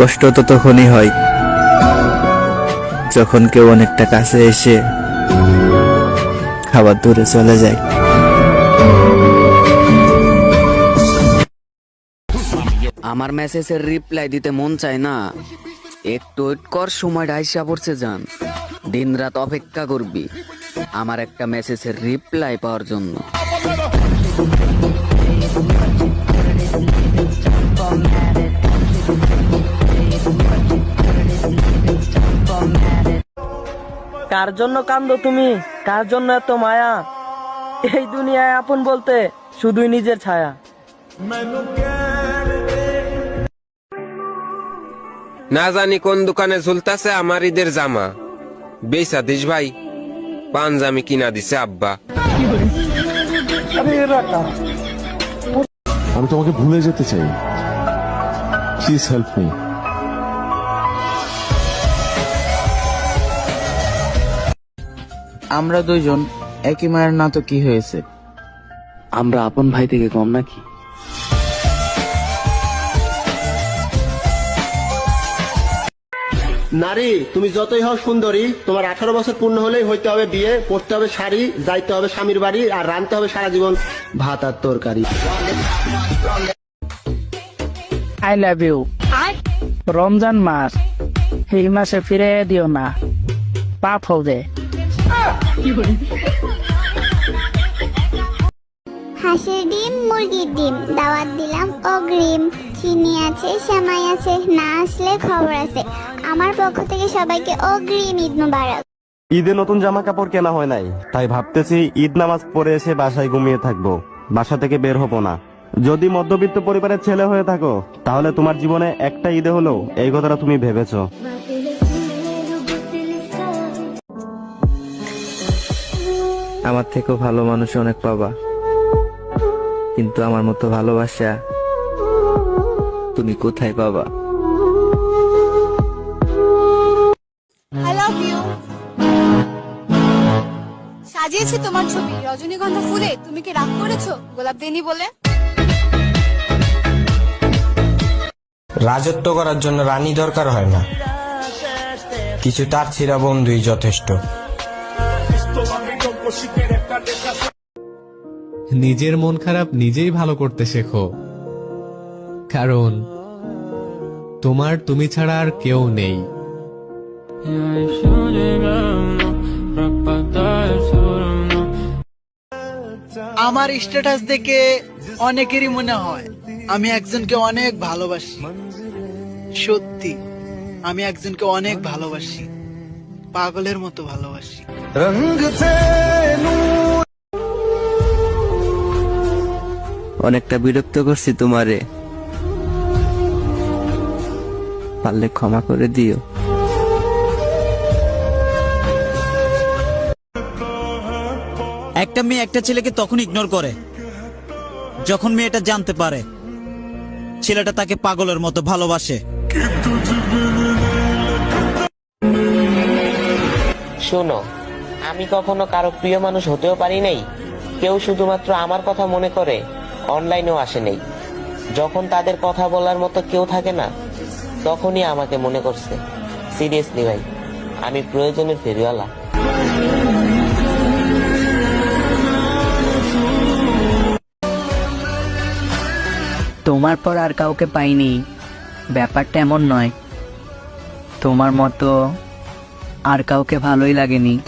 কষ্ট তো তখনই হয়, যখন কেউ অনেকটা কাছে এসে খাবার দূরে চলে যায়। আমার মেসেজের রিপ্লাই দিতে মন চায় না। একটু কর সময় আইসা পড়ছে যান দিন রাত অপেক্ষা করবি। আমার একটা মেসেজের রিপ্লাই পাওয়ার জন্য। কার জন্য কান্দো তুমি? কার জন্য এত মায়া? এই দুনিয়ায় আপন বলতে শুধুই নিজের ছায়া। না জানি কোন দোকানে ঝুলতাছে আমার ঈদের জামা। বেসা দিস ভাই পাঞ্জামি কিনা দিছে আব্বা। আমি তোমাকে ভুলে যেতে চাই। প্লিজ হেল্প মি আমরা দুইজন একই মায়ের না তো কি হয়েছে? আমরা আপন ভাই থেকে কম নাকি? নারী তুমি যতই হও সুন্দরী তোমার আঠারো বছর পূর্ণ হলেই হইতে হবে বিয়ে পড়তে হবে শাড়ি যাইতে হবে স্বামীর বাড়ি আর রাঁধতে হবে সারা জীবন ভাত আর তরকারি। আই লাভ ইউ রমজান মাস এই মাসে ফিরে দিও না। পাপ হবে। হাঁসের ডিম মুরগির ডিম। দাওয়াত দিলাম অগ্রিম। চিনি আছে সেমাই আছে না আসলে খবর আছে। আমার পক্ষ থেকে সবাইকে অগ্রিম ঈদ মুবারক। ঈদে নতুন জামা কাপড় কেনা হয় নাই। তাই ভাবতেছি ঈদ নামাজ পড়ে এসে বাসায় ঘুমিয়ে থাকব। বাসা থেকে বের হব না। যদি মধ্যবিত্ত পরিবারের ছেলে হয়ে থাকো তাহলে তোমার জীবনে একটা ঈদে হলো এই কথাটা তুমি ভেবেছো। আমার থেকেও ভালো মানুষ অনেক পাবা। কিন্তু আমার মতো ভালোবাসা তুমি কোথায় পাবা? আই লাভ ইউ সাজিয়েছি তোমার ছবি। রজনীগন্ধা ফুলে তুমি কি রাগ করেছ? গোলাপ দেনি বলে। রাজত্ব করার জন্য রানী দরকার হয় না। কিছু তার ছিঁড়া বন্ধুই যথেষ্ট। নিজের মন খারাপ নিজেই ভালো করতে শেখো। কারণ তোমার তুমি ছাড়া আর কেউ নেই। আমার স্ট্যাটাস দেখে অনেকেরই মনে হয় আমি একজনকে অনেক ভালোবাসি। সত্যি আমি একজনকে অনেক ভালোবাসি। পাগলের মতো ভালোবাসি। অনেকটা বিরক্ত করছি তোমারে। পারলে ক্ষমা করে দিও। একটা মেয়ে একটা ছেলেকে তখন ইগনোর করে। যখন মেয়েটা জানতে পারে ছেলেটা তাকে পাগলের মতো ভালোবাসে। শোনো আমি কখনো কারও প্রিয় মানুষ হতেও পারি নাই। কেউ শুধুমাত্র আমার কথা মনে করে। অনলাইনেও আসে নেই। যখন তাদের কথা বলার মতো কেউ থাকে না, তখনই আমাকে মনে করছে, সিরিয়াসলি ভাই, আমি প্রয়োজনের ফেরিওয়ালা। তোমার পর আর কাউকে পাইনি। ব্যাপারটা এমন নয়। তোমার মতো আর কাউকে ভালোই লাগেনি।